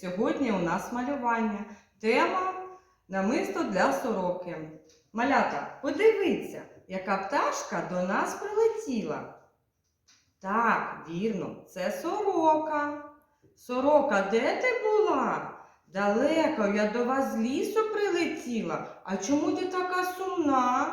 Сьогодні у нас малювання. Тема намисто для сороки. Малята, подивіться, яка пташка до нас прилетіла. Так, вірно, це сорока. Сорока, де ти була? Далеко я до вас з лісу прилетіла. А чому ти така сумна?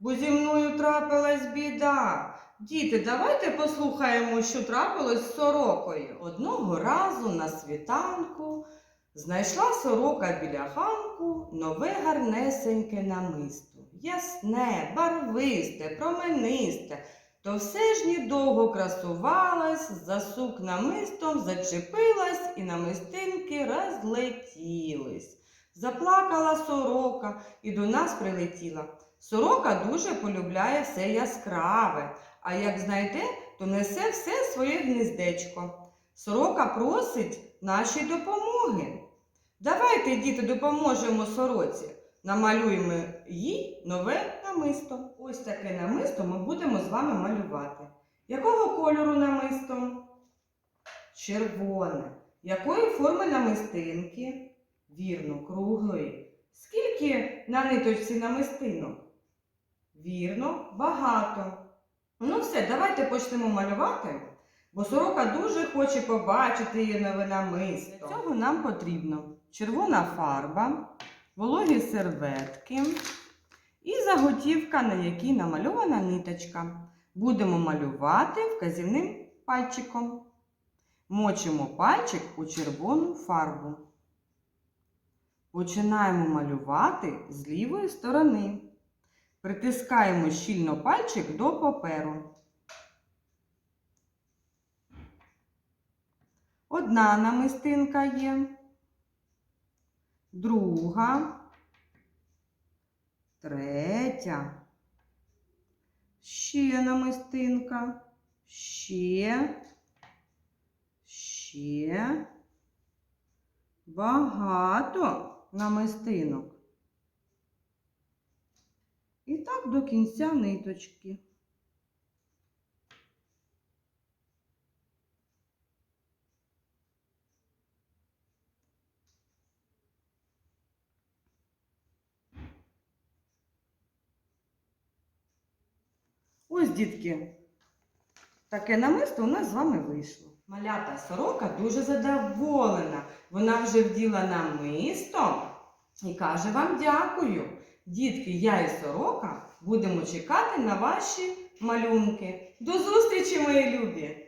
Бо зі мною трапилась біда. Діти, давайте послухаємо, що трапилось з сорокою. Одного разу на світанку знайшла сорока біля ханку нове гарнесеньке намисто. Ясне, барвисте, променисте. То все ж недовго красувалась, за сук намистом зачепилась і намистинки розлетілись. Заплакала сорока і до нас прилетіла. Сорока дуже полюбляє все яскраве, а як знайде, то несе все своє гніздечко. Сорока просить нашої допомоги. Давайте, діти, допоможемо сороці. Намалюємо їй нове намисто. Ось таке намисто ми будемо з вами малювати. Якого кольору намисто? Червоне. Якої форми намистинки? Вірно, круглої. Скільки на ниточці намистинок? Вірно, багато. Ну все, давайте почнемо малювати, бо сорока дуже хоче побачити її нове намисто. Для цього нам потрібно червона фарба, вологі серветки і заготівка, на якій намальована ниточка. Будемо малювати вказівним пальчиком. Мочимо пальчик у червону фарбу. Починаємо малювати з лівої сторони. Притискаємо щільно пальчик до паперу. Одна намистинка є, друга, третя, ще намистинка, ще, ще, багато намистинок. І так до кінця ниточки. Ось, дітки, таке намисто у нас з вами вийшло. Малята сорока дуже задоволена. Вона вже вділа намисто і каже вам дякую. Дітки, я і сорока будемо чекати на ваші малюнки. До зустрічі, мої любі!